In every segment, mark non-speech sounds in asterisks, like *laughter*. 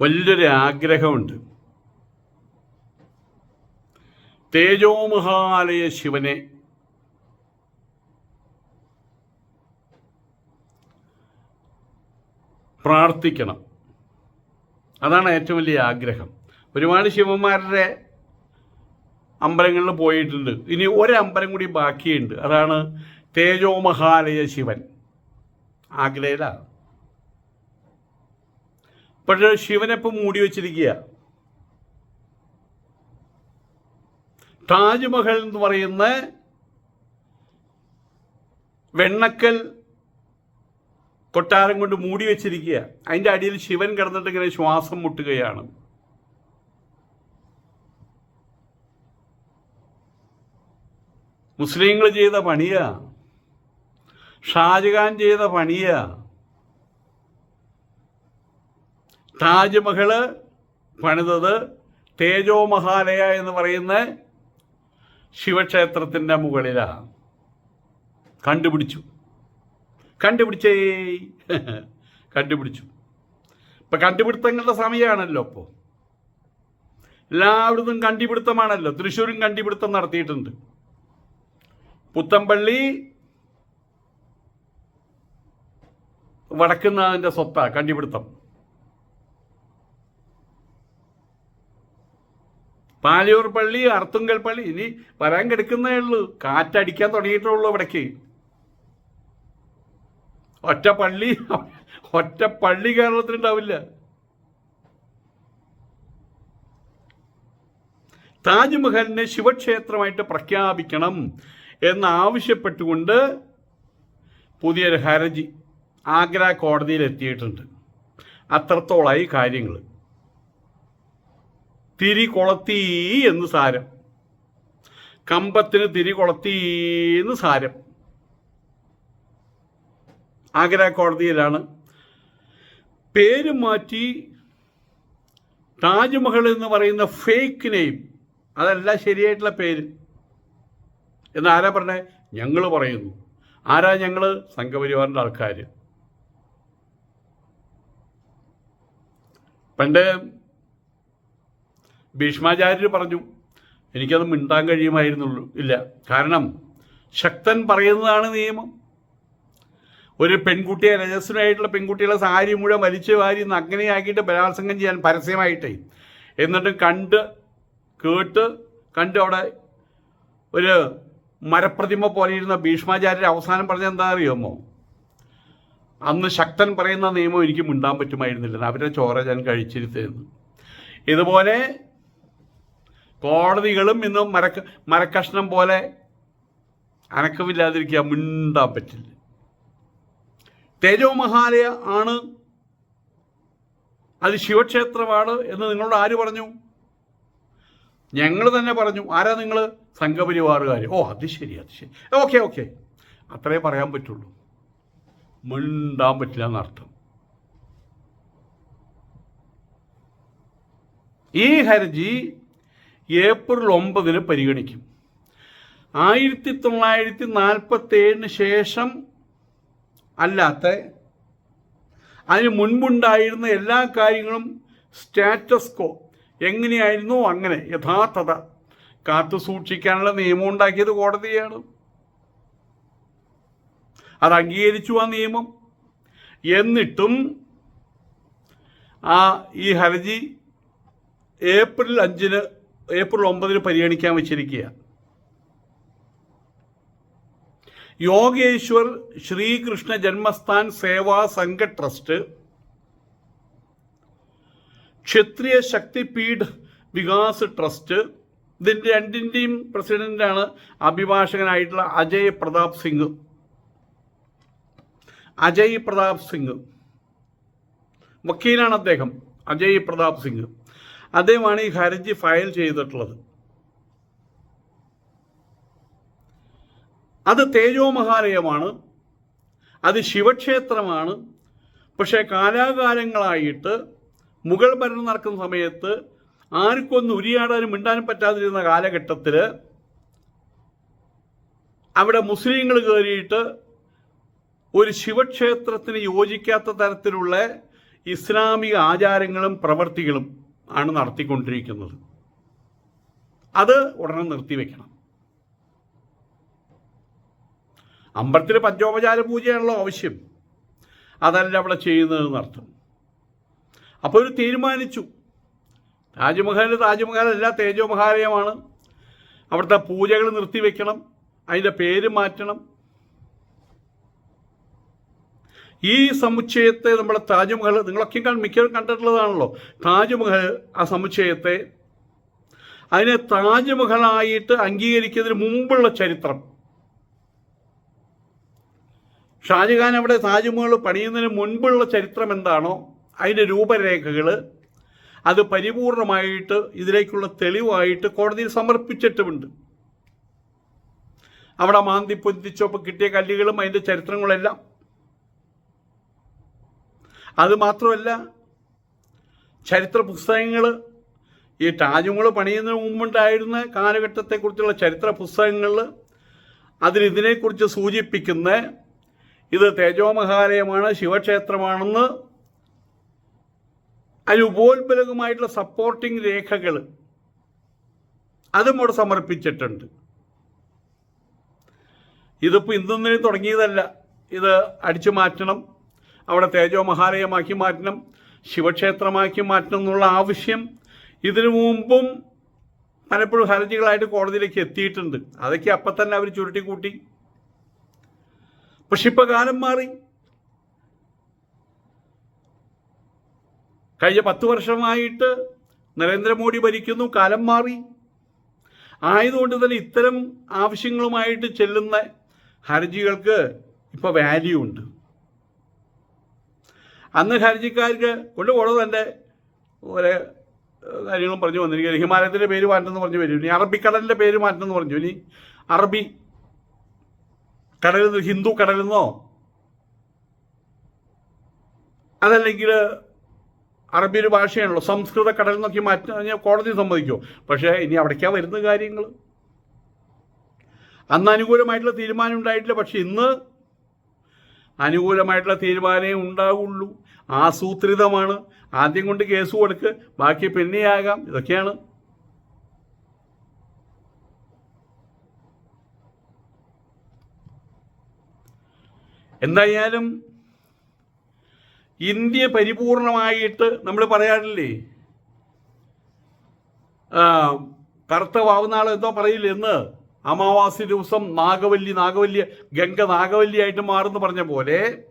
വലിയൊരു ആഗ്രഹമുണ്ട്. തേജോമഹാലയ ശിവനെ പ്രാർത്ഥിക്കണം. അതാണ് ഏറ്റവും വലിയ ആഗ്രഹം. ഒരുപാട് ശിവന്മാരുടെ അമ്പലങ്ങളിൽ പോയിട്ടുണ്ട്. ഇനി ഒരമ്പലം കൂടി ബാക്കിയുണ്ട്. അതാണ് തേജോമഹാലയ ശിവൻ. ആഗ്രയിലാണ്. പക്ഷേ ശിവനെപ്പം മൂടി വച്ചിരിക്കുക താജ്മഹൽ എന്ന് പറയുന്ന വെണ്ണക്കൽ കൊട്ടാരം കൊണ്ട് മൂടി വെച്ചിരിക്കുക അതിന്റെ അടിയിൽ ശിവൻ കിടന്നിട്ട് ഇങ്ങനെ ശ്വാസം മുട്ടുകയാണ്. മുസ്ലിങ്ങൾ ചെയ്ത പണിയാ. ഷാജഹാൻ ചെയ്ത പണിയാ. താജ്മഹൽ പണിതത് തേജോ മഹാലയ എന്ന് പറയുന്ന ശിവക്ഷേത്രത്തിന്റെ മുകളിലാണ് കണ്ടുപിടിച്ചു. കണ്ടുപിടിച്ചേ. *laughs* കണ്ടുപിടിച്ചു. ഇപ്പം കണ്ടുപിടുത്തങ്ങളുടെ സമയമാണല്ലോ ഇപ്പോൾ എല്ലായിടത്തും കണ്ടുപിടുത്തമാണല്ലോ. തൃശ്ശൂരും കണ്ടുപിടുത്തം നടത്തിയിട്ടുണ്ട്. പുത്തമ്പള്ളി വടക്കുന്നതിന്റെ സ്വത്താ കണ്ടുപിടുത്തം. പാലിയൂർ പള്ളി അർത്തുങ്കൽ പള്ളി ഇനി വരാൻ കിടക്കുന്നേ ഉള്ളൂ. കാറ്റടിക്കാൻ തുടങ്ങിയിട്ടുള്ളൂ ഇവിടേക്ക് ഒറ്റ പള്ളി ഒറ്റ പള്ളി കേരളത്തിലുണ്ടാവില്ല. താജ്മഹലിനെ ശിവക്ഷേത്രമായിട്ട് പ്രഖ്യാപിക്കണം എന്നാവശ്യപ്പെട്ടുകൊണ്ട് പുതിയൊരു ഹർജി ആഗ്ര കോടതിയിൽ എത്തിയിട്ടുണ്ട് അത്രത്തോളായി കാര്യങ്ങൾ തിരി കൊളത്തി എന്ന് സാരം. കമ്പത്തിന് തിരി കൊളത്തി എന്ന് സാരം. ആഗ്ര കോടതിയിലാണ് പേര് മാറ്റി താജ്മഹൽ എന്ന് പറയുന്ന ഫേക്ക് നെയിം അതല്ല ശരിയായിട്ടുള്ള പേര്. എന്ന് ആരാ പറഞ്ഞേ? ഞങ്ങൾ പറയുന്നു. ആരാ ഞങ്ങൾ സംഘപരിവാറിന്റെ ആൾക്കാർ പണ്ട് ഭീഷ്മാചാര്യർ പറഞ്ഞു എനിക്കത് മിണ്ടാൻ കഴിയുമായിരുന്നുള്ളൂ. ഇല്ല. കാരണം ശക്തൻ പറയുന്നതാണ് നിയമം. ഒരു പെൺകുട്ടിയെ രജസ്വനായിട്ടുള്ള പെൺകുട്ടികളെ സാരി മുഴുവൻ വലിച്ചു വാരി നഗ്നയാക്കിയിട്ട് ബലാത്സംഗം ചെയ്യാൻ പരസ്യമായിട്ടേ എന്നിട്ട് കണ്ട് കേട്ട് കണ്ട് അവിടെ ഒരു മരപ്രതിമ പോലെ ഇരുന്ന ഭീഷ്മാചാര്യർ അവസാനം പറഞ്ഞത് എന്താ അറിയാമോ? അന്ന് ശക്തൻ പറയുന്ന നിയമം എനിക്ക് മിണ്ടാൻ പറ്റുമായിരുന്നില്ല. അവരുടെ ചോര ഞാൻ കഴിച്ചിരുത്തരുന്നു. ഇതുപോലെ കോടതികളും ഇന്നും മരക്ക മരക്കഷ്ണം പോലെ അനക്കമില്ലാതിരിക്കുക മിണ്ടാൻ പറ്റില്ല. തേജോ മഹാലയ ആണ്. അത് ശിവക്ഷേത്രമാണ് എന്ന് നിങ്ങളോട് ആര് പറഞ്ഞു? ഞങ്ങൾ തന്നെ പറഞ്ഞു. ആരാ നിങ്ങൾ സംഘപരിവാറുകാർ ഓ അത് ശരി അത് ശരി. Okay okay. അത്രേ പറയാൻ പറ്റുള്ളൂ. മിണ്ടാൻ പറ്റില്ല എന്നർത്ഥം. ഈ ഹർജി ഏപ്രിൽ ഒമ്പതിന് പരിഗണിക്കും. ആയിരത്തി തൊള്ളായിരത്തി നാൽപ്പത്തി ഏഴിന് ശേഷം അല്ലാത്ത അതിന് മുൻപുണ്ടായിരുന്ന എല്ലാ കാര്യങ്ങളും സ്റ്റാറ്റസ്കോ എങ്ങനെയായിരുന്നു? അങ്ങനെ. യഥാർത്ഥത. കാത്തു സൂക്ഷിക്കാനുള്ള നിയമം ഉണ്ടാക്കിയത് കോടതിയാണ്. അത് അംഗീകരിച്ചു ആ നിയമം. എന്നിട്ടും ആ ഈ ഹർജി ഏപ്രിൽ അഞ്ചിന് ഏപ്രിൽ ഒമ്പതിന് പരിഗണിക്കാൻ വെച്ചിരിക്കുക. യോഗേശ്വർ ശ്രീകൃഷ്ണ ജന്മസ്ഥാൻ സേവാ സംഘ ട്രസ്റ്റ് ക്ഷത്രിയ ശക്തിപീഠ് വികാസ് ട്രസ്റ്റ് ഇതിന്റെ രണ്ടിന്റെയും പ്രസിഡന്റാണ് അഭിഭാഷകനായിട്ടുള്ള അജയ് പ്രതാപ് സിംഗ്. അജയ് പ്രതാപ് സിംഗ്. വക്കീലാണ് അദ്ദേഹം. അജയ് പ്രതാപ് സിംഗ്. അദ്ദേഹമാണ് ഈ ഹർജി ഫയൽ ചെയ്തിട്ടുള്ളത്. അത് തേജോമഹാലയമാണ് അത് ശിവക്ഷേത്രമാണ്. പക്ഷേ കാലാകാലങ്ങളായിട്ട് മുഗൾ ഭരണം നടക്കുന്ന സമയത്ത് ആർക്കൊന്നും ഉരിയാടാനും മിണ്ടാനും പറ്റാതിരുന്ന കാലഘട്ടത്തിൽ അവിടെ മുസ്ലിങ്ങൾ കയറിയിട്ട് ഒരു ശിവക്ഷേത്രത്തിന് യോജിക്കാത്ത തരത്തിലുള്ള ഇസ്ലാമിക ആചാരങ്ങളും പ്രവർത്തികളും ആണ് നടത്തിക്കൊണ്ടിരിക്കുന്നത്. അത് ഉടനെ നിർത്തിവെക്കണം അമ്പലത്തിൽ പഞ്ചോപചാര പൂജയാണല്ലോ ആവശ്യം. അതല്ല അവിടെ ചെയ്യുന്നതെന്ന് അർത്ഥം അപ്പോൾ ഒരു തീരുമാനിച്ചു. താജ്മഹൽ താജ്മഹൽ അല്ല തേജോ മഹാലയമാണ്. അവിടുത്തെ പൂജകൾ നിർത്തിവെക്കണം അതിന്റെ പേര് മാറ്റണം. ഈ സമുച്ചയത്തെ നമ്മുടെ താജ്മഹൽ നിങ്ങളൊക്കെ മിക്കവരും കണ്ടിട്ടുള്ളതാണല്ലോ. താജ്മഹൽ ആ സമുച്ചയത്തെ അതിനെ താജ്മഹലായിട്ട് അംഗീകരിക്കുന്നതിന് മുമ്പുള്ള ചരിത്രം. ഷാജഹാൻ അവിടെ താജ്മഹൽ പണിയുന്നതിന് മുൻപുള്ള ചരിത്രം എന്താണോ അതിന്റെ രൂപരേഖകൾ അത് പരിപൂർണമായിട്ട് ഇതിലേക്കുള്ള തെളിവായിട്ട് കോടതിയിൽ സമർപ്പിച്ചിട്ടുമുണ്ട്. അവിടെ മാന്തി പൊന്തിച്ചൊപ്പം കിട്ടിയ കല്ലുകളും അതിന്റെ ചരിത്രങ്ങളെല്ലാം അത് മാത്രമല്ല ചരിത്ര പുസ്തകങ്ങൾ ഈ താജ്മഹൽ പണിയുന്നതിന് മുമ്പുണ്ടായിരുന്ന കാലഘട്ടത്തെക്കുറിച്ചുള്ള ചരിത്ര പുസ്തകങ്ങളിൽ അതിലിതിനെക്കുറിച്ച് സൂചിപ്പിക്കുന്ന ഇത് തേജോമഹാലയമാണ് ശിവക്ഷേത്രമാണെന്ന് അതിന് ഉപോത്ബലകമായിട്ടുള്ള സപ്പോർട്ടിംഗ് രേഖകൾ അതും അവിടെ സമർപ്പിച്ചിട്ടുണ്ട്. ഇതിപ്പോൾ ഇന്നൊന്നിനും തുടങ്ങിയതല്ല. ഇത് അടിച്ചു മാറ്റണം. അവിടെ തേജോ മഹാലയമാക്കി മാറ്റണം ശിവക്ഷേത്രമാക്കി മാറ്റണം എന്നുള്ള ആവശ്യം ഇതിനു മുമ്പും പലപ്പോഴും ഹർജികളായിട്ട് കോടതിയിലേക്ക് എത്തിയിട്ടുണ്ട്. അതൊക്കെ അപ്പം തന്നെ അവർ ചുരുട്ടിക്കൂട്ടി. പക്ഷെ ഇപ്പം കാലം മാറി. കഴിഞ്ഞ പത്ത് വർഷമായിട്ട് നരേന്ദ്രമോദി ഭരിക്കുന്നു കാലം മാറി. ആയതുകൊണ്ട് തന്നെ ഇത്തരം ആവശ്യങ്ങളുമായിട്ട് ചെല്ലുന്ന ഹർജികൾക്ക് ഇപ്പോൾ വാല്യൂ ഉണ്ട്. അന്ന് ഹർജിക്കാർക്ക് കൊണ്ടുപോകണത് തന്നെ ഓരോ കാര്യങ്ങളും പറഞ്ഞു വന്നിരിക്കുകയാണ്. ഹിമാലയത്തിന്റെ പേര് മാറ്റണമെന്ന് പറഞ്ഞു വരും. ഇനി അറബിക്കടലിന്റെ പേര് മാറ്റണമെന്ന് പറഞ്ഞു. ഇനി അറബി കടലിൽ ഹിന്ദു കടലെന്നോ അതല്ലെങ്കിൽ അറബി ഒരു ഭാഷയാണല്ലോ. സംസ്കൃത കടൽ എന്നൊക്കെ മാറ്റി കോടതി സമ്മതിക്കുമോ പക്ഷേ ഇനി അവിടേക്കാണ് വരുന്ന കാര്യങ്ങൾ അന്ന് അനുകൂലമായിട്ടുള്ള തീരുമാനം ഉണ്ടായിട്ടില്ല. പക്ഷെ ഇന്ന് അനുകൂലമായിട്ടുള്ള തീരുമാനമേ ഉണ്ടാവുള്ളൂ. ആസൂത്രിതമാണ്. ആദ്യം കൊണ്ട് കേസ് കൊടുക്ക് ബാക്കി പിന്നെയാകാം. ഇതൊക്കെയാണ്. എന്തായാലും ഇന്ത്യ പരിപൂർണമായിട്ട് നമ്മൾ പറയാറില്ലേ? കറുത്ത വാവുനാൾ എന്തോ പറയില്ല എന്ന് അമാവാസി ദിവസം നാഗവല്ലി നാഗവല്ലി ഗംഗ നാഗവല്ലിയായിട്ട് മാറുമെന്ന് പറഞ്ഞ പോലെ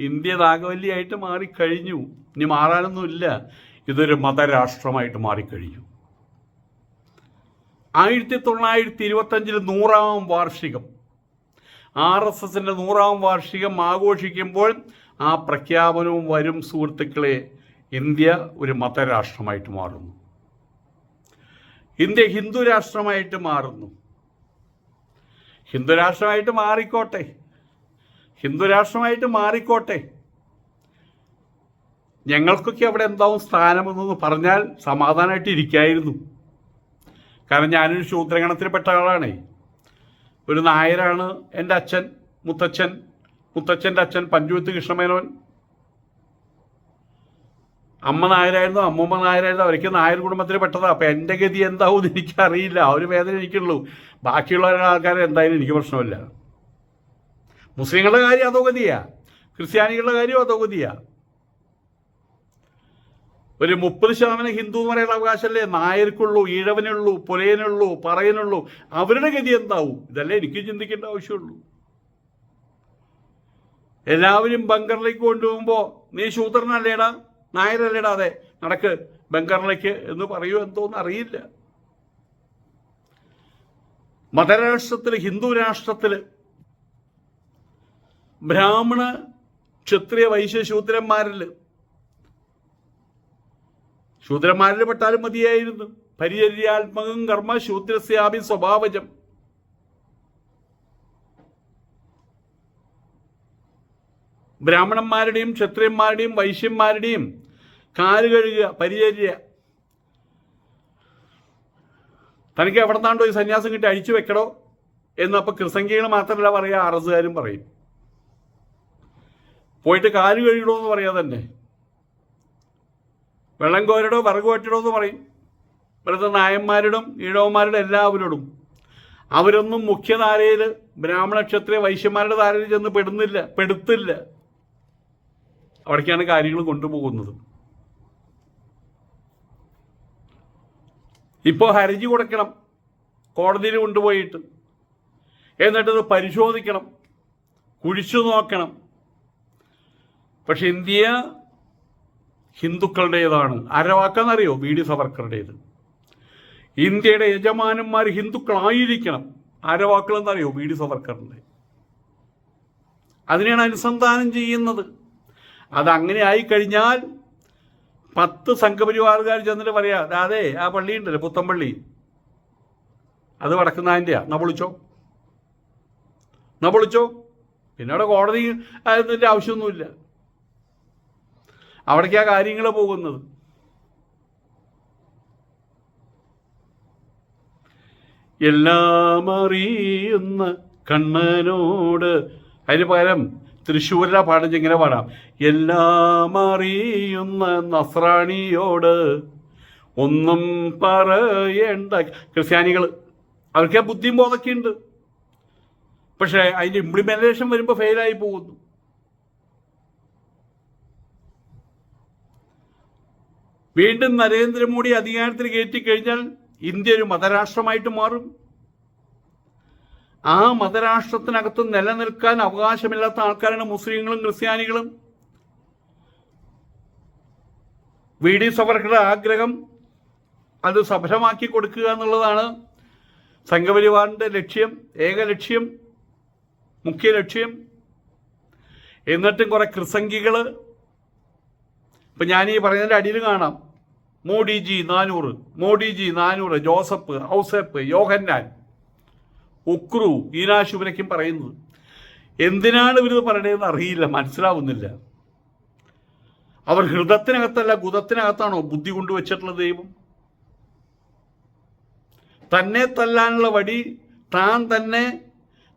ഇന്ത്യ നാഗവല്ലിയായിട്ട് മാറിക്കഴിഞ്ഞു. ഇനി മാറാനൊന്നുമില്ല. ഇതൊരു മതരാഷ്ട്രമായിട്ട് മാറിക്കഴിഞ്ഞു. ആയിരത്തി തൊള്ളായിരത്തി ഇരുപത്തഞ്ചിൽ നൂറാം വാർഷികം. ആർ എസ് എസിന്റെ നൂറാം വാർഷികം ആഘോഷിക്കുമ്പോൾ ആ പ്രഖ്യാപനവും വരും സുഹൃത്തുക്കളെ ഇന്ത്യ ഒരു മതരാഷ്ട്രമായിട്ട് മാറുന്നു. ഇന്ത്യ ഹിന്ദു രാഷ്ട്രമായിട്ട് മാറുന്നു. ഹിന്ദു രാഷ്ട്രമായിട്ട് മാറിക്കോട്ടെ. ഹിന്ദുരാഷ്ട്രമായിട്ട് മാറിക്കോട്ടെ. ഞങ്ങൾക്കൊക്കെ അവിടെ എന്താവും സ്ഥാനമെന്നൊന്ന് പറഞ്ഞാൽ സമാധാനമായിട്ട് ഇരിക്കായിരുന്നു. കാരണം ഞാനൊരു ശൂദ്രഗണത്തിൽപ്പെട്ട ആളാണേ. ഒരു നായരാണ് എന്റെ അച്ഛൻ മുത്തച്ഛൻ മുത്തച്ഛന്റെ അച്ഛൻ പഞ്ചുവത്ത് കൃഷ്ണമേനോൻ. അമ്മ നായരായിരുന്നു അമ്മൂമ്മ നായരായിരുന്നു അവർക്ക് നായർ കുടുംബത്തിൽ പെട്ടതാണ് അപ്പം എന്റെ ഗതി എന്താവും എന്ന് എനിക്കറിയില്ല. ആ ഒരു വേദന എനിക്കുള്ളൂ. ബാക്കിയുള്ള ആൾക്കാരെ എന്തായാലും എനിക്ക് പ്രശ്നമില്ല. മുസ്ലിങ്ങളുടെ കാര്യം അതോ ഗതിയാ? ക്രിസ്ത്യാനികളുടെ കാര്യം അതോ ഗതിയാ? ഒരു മുപ്പത് ശതമാനം ഹിന്ദു എന്ന് പറയുന്ന അവകാശമല്ലേ? നായർക്കുള്ളൂ ഈഴവനുള്ളൂ പുലയനുള്ളൂ പറയനുള്ളൂ. അവരുടെ ഗതി എന്താവും? ഇതല്ലേ എനിക്ക് ചിന്തിക്കേണ്ട ആവശ്യമുള്ളൂ. എല്ലാവരും ബങ്കറിലേക്ക് കൊണ്ടുപോകുമ്പോൾ നീ ശൂദ്രനല്ലേടാ നായരല്ലേടാ അതെ. നടക്ക്. ബങ്കറിലേക്ക് എന്ന് പറയൂ എന്തോന്ന് അറിയില്ല. മതരാഷ്ട്രത്തിൽ ഹിന്ദു രാഷ്ട്രത്തിൽ ബ്രാഹ്മണ ക്ഷത്രിയ വൈശ്യ ശൂദ്രന്മാരിൽ ശൂദ്രന്മാരിൽ പെട്ടാലും മതിയായിരുന്നു. പരിചര്യാത്മകം കർമ്മ ശൂദ്രസ്യാപി സ്വഭാവജം. ബ്രാഹ്മണന്മാരുടെയും ക്ഷത്രിയന്മാരുടെയും വൈശ്യന്മാരുടെയും കാൽ കഴുകുക പരിചര്യ. തനിക്ക് എവിടെ നിന്നാണ്ടോ ഈ സന്യാസം കിട്ടി അഴിച്ചു വെക്കടോ എന്നപ്പോൾ ക്രിസംഖ്യകൾ മാത്രമല്ല പറയുക അറസുകാരും പറയും. പോയിട്ട് കാൽ കഴുകണോ എന്ന് പറയാ തന്നെ. വെള്ളം കോരടോ വിറക് വെട്ടടോ എന്ന് പറയും. ഇവിടുത്തെ നായന്മാരോടും ഈഴവന്മാരുടെ എല്ലാവരോടും. അവരൊന്നും മുഖ്യധാരയിൽ ബ്രാഹ്മണ ക്ഷത്രിയ വൈശ്യന്മാരുടെ ധാരയിൽ ചെന്ന് പെടുന്നില്ല പെടുത്തില്ല. അവിടേക്കാണ് കാര്യങ്ങൾ കൊണ്ടുപോകുന്നത്. ഇപ്പോൾ ഹർജി കൊടുക്കണം കോടതിയിൽ കൊണ്ടുപോയിട്ട് എന്നിട്ടത് പരിശോധിക്കണം കുഴിച്ചു നോക്കണം. പക്ഷെ ഇന്ത്യ ഹിന്ദുക്കളുടേതാണ്. ആരുടെ ബി ഡി സവർക്കറുടേത്. ഇന്ത്യയുടെ യജമാനന്മാർ ഹിന്ദുക്കളായിരിക്കണം. ആരുടെ ബി ഡി സവർക്കറിന്റെ. അതിനെയാണ് അനുസന്ധാനം ചെയ്യുന്നത്. അതങ്ങനെ ആയിക്കഴിഞ്ഞാൽ പത്ത് സംഘപരിവാറുകാർ ചെന്നിട്ട് പറയാ "ദാ അതെ ആ പള്ളി ഉണ്ടല്ലോ പുത്തമ്പള്ളി. അത് വടക്കുന്നാതിന്റെയാ എന്നാ വിളിച്ചോ എന്നാ വിളിച്ചോ പിന്നെ അവിടെ കോടതി അതിന്റെ ആവശ്യമൊന്നുമില്ല. അവിടേക്കാ കാര്യങ്ങൾ പോകുന്നത്. എല്ലാം അറിയുന്ന കണ്ണനോട് അതിന് പകരം തൃശ്ശൂരിലെ പാടും ഇങ്ങനെ പാടാം. എല്ലാം അറിയുന്ന നസ്രാണിയോട് ഒന്നും പറയേണ്ട ക്രിസ്ത്യാനികൾ അവർക്ക് ബുദ്ധിയും ബോധമൊക്കെ ഉണ്ട്. പക്ഷേ അതിന്റെ ഇംപ്ലിമെന്റേഷൻ വരുമ്പോൾ ഫെയിലായി പോകുന്നു. വീണ്ടും നരേന്ദ്രമോദി അധികാരത്തിൽ കയറ്റിക്കഴിഞ്ഞാൽ ഇന്ത്യ ഒരു മതരാഷ്ട്രമായിട്ട് മാറും. ആ മതരാഷ്ട്രത്തിനകത്ത് നിലനിൽക്കാൻ അവകാശമില്ലാത്ത ആൾക്കാരാണ് മുസ്ലിങ്ങളും ക്രിസ്ത്യാനികളും. വി ഡി സവർക്കറുടെ ആഗ്രഹം അത് സഫലമാക്കി കൊടുക്കുക എന്നുള്ളതാണ് സംഘപരിവാറിന്റെ ലക്ഷ്യം ഏക ലക്ഷ്യം മുഖ്യ ലക്ഷ്യം. എന്നിട്ടും കുറെ ക്രിസംഗികൾ ഇപ്പം ഞാൻ ഈ പറയുന്നതിന്റെ അടിയിൽ കാണാം. മോഡിജി നാനൂറ് മോഡിജി നാനൂറ് ജോസഫ് ഔസഫ് യോഹന്നാൻ ഉക്രു ഈനാശുപനയ്ക്കും പറയുന്നത്. എന്തിനാണ് ഇവരിത് പറയണതെന്ന് അറിയില്ല മനസ്സിലാവുന്നില്ല. അവർ ഹൃദത്തിനകത്തല്ല ഗുദത്തിനകത്താണോ ബുദ്ധി കൊണ്ടുവച്ചിട്ടുള്ള ദൈവം? തന്നെ തല്ലാനുള്ള വടി താൻ തന്നെ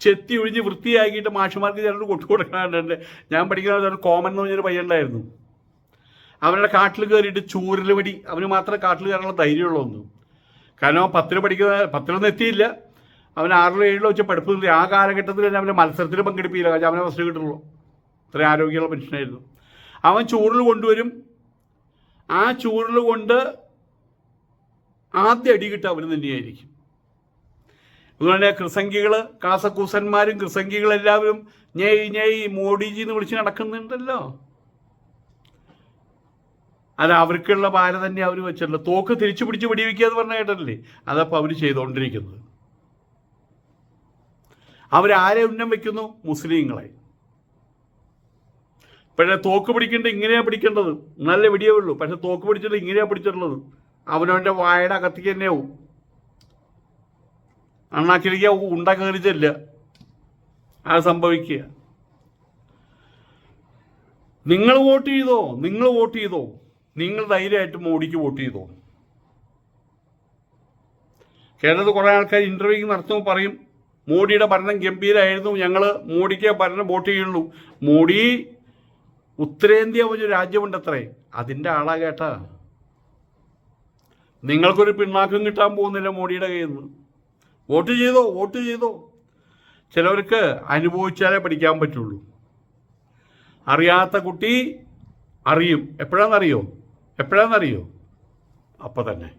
ചെത്തി ഒഴിഞ്ഞ് വൃത്തിയാക്കിയിട്ട് മാഷുമാർക്ക് ചിലർ കൊണ്ടുകൊടുക്കാറുണ്ട് ഞാൻ പഠിക്കുന്ന ഒരു കോമൻ എന്ന് പറഞ്ഞൊരു പയ്യണ്ടായിരുന്നു അവരുടെ കാട്ടിൽ കയറിയിട്ട് ചൂരൽ വടി അവന് മാത്രമേ കാട്ടിൽ കയറാനുള്ള ധൈര്യമുള്ളൂ ഒന്ന് കാരണം പത്തിൽ പഠിക്കുന്ന പത്തിലൊന്നും എത്തിയില്ല. അവൻ ആറിലോ ഏഴിലോ വെച്ച് പഠിപ്പ് നിർത്തി ആ കാലഘട്ടത്തിൽ തന്നെ അവനെ മത്സരത്തിൽ പങ്കെടുപ്പിക്കില്ല കാരണം അവനെ ഫസ്റ്റ് കിട്ടുള്ളൂ ഇത്രയും ആരോഗ്യമുള്ള മനുഷ്യനായിരുന്നു. അവൻ ചൂടിൽ കൊണ്ടുവരും. ആ ചൂടിൽ കൊണ്ട് ആദ്യ അടി കിട്ടുക അവന് തന്നെയായിരിക്കും. അതുകൊണ്ട് കൃസംഗികൾ കാസക്കൂസന്മാരും കൃസംഗികളെല്ലാവരും ഞെയ് ഞെയ് മോഡിജി എന്ന് വിളിച്ച് നടക്കുന്നുണ്ടല്ലോ. അത് അവർക്കുള്ള ഭാര തന്നെ അവർ വെച്ചിട്ടുള്ളത്. തോക്ക് തിരിച്ചു പിടിച്ച് വെടിവെക്കുക എന്ന് പറഞ്ഞ കേട്ടല്ലേ അതപ്പോൾ അവർ ചെയ്തുകൊണ്ടിരിക്കുന്നത് അവരാരെ ഉന്നം വെക്കുന്നു? മുസ്ലിങ്ങളെ. പക്ഷേ തോക്ക് പിടിക്കേണ്ടത് ഇങ്ങനെയാണ് പിടിക്കേണ്ടത്? നല്ല വെടിയേ ഉള്ളൂ പക്ഷെ തോക്ക് പിടിച്ചിട്ട് ഇങ്ങനെയാണ് പിടിച്ചിട്ടുള്ളത്? അവനവന്റെ വായുടെ അകത്തേക്ക് തന്നെയാവും അണ്ണാക്കിലേക്ക് ഉണ്ട കയറിച്ചല്ല ചെല്ല അത് സംഭവിക്കുക. നിങ്ങൾ വോട്ട് ചെയ്തോ? നിങ്ങൾ വോട്ട് ചെയ്തോ? നിങ്ങൾ ധൈര്യമായിട്ട് മോഡിക്ക് വോട്ട് ചെയ്തോ? കേരളത്തിൽ കുറേ ആൾക്കാർ ഇന്റർവ്യൂ നടത്തുമ്പോൾ പറയും മോഡിയുടെ ഭരണം ഗംഭീരമായിരുന്നു ഞങ്ങൾ മോഡിക്ക് ഭരണം വോട്ട് ചെയ്യുള്ളൂ. മോഡി ഉത്തരേന്ത്യ ഒരു രാജ്യമുണ്ടത്രേ. അതിന്റെ ആളാ കേട്ടാ. നിങ്ങൾക്കൊരു പിണ്ണാക്കം കിട്ടാൻ പോകുന്നില്ല മോഡിയുടെ കയ്യിൽ നിന്ന്. വോട്ട് ചെയ്തോ വോട്ട് ചെയ്തോ. ചിലവർക്ക് അനുഭവിച്ചാലേ പഠിക്കാൻ പറ്റുള്ളൂ. അറിയാത്ത കുട്ടി അറിയും. എപ്പോഴാണെന്നറിയോ എപ്പോഴാണെന്നറിയോ അപ്പം തന്നെ.